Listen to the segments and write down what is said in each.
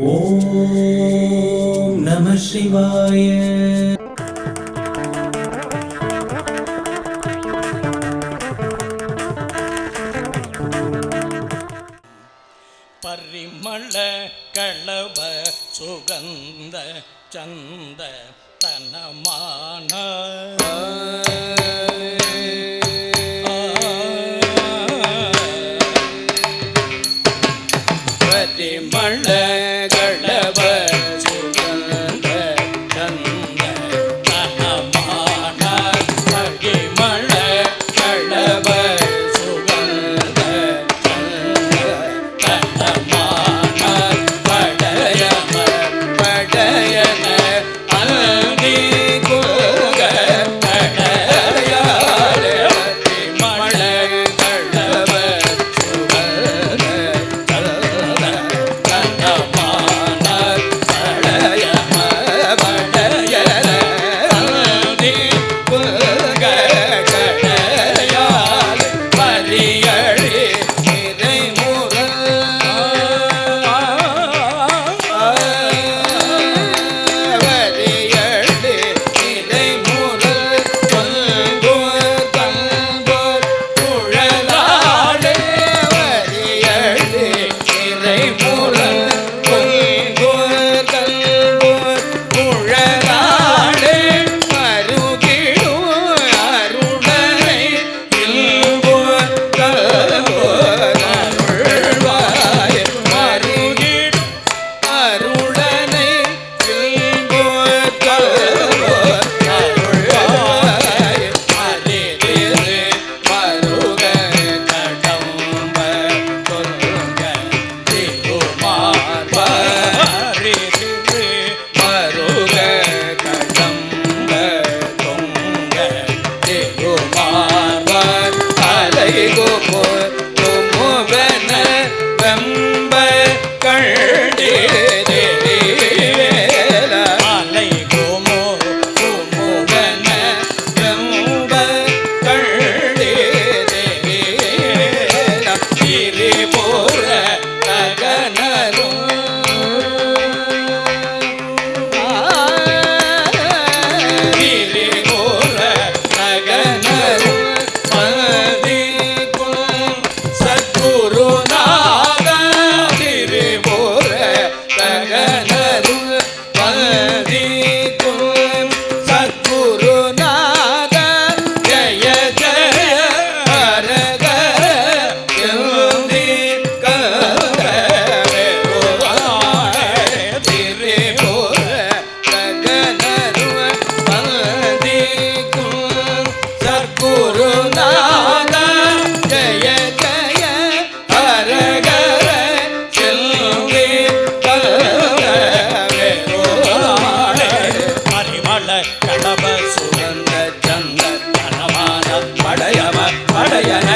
ஓம் நம சிவாய. பரிமள களப சுகந்த சந்த தனமான. பரிமள গো படையவ படையன.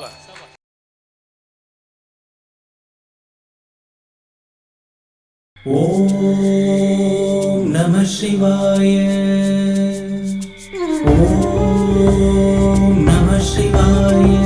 சொல்லுங்க ஓம் நம சிவாய ஓம் நம சிவாய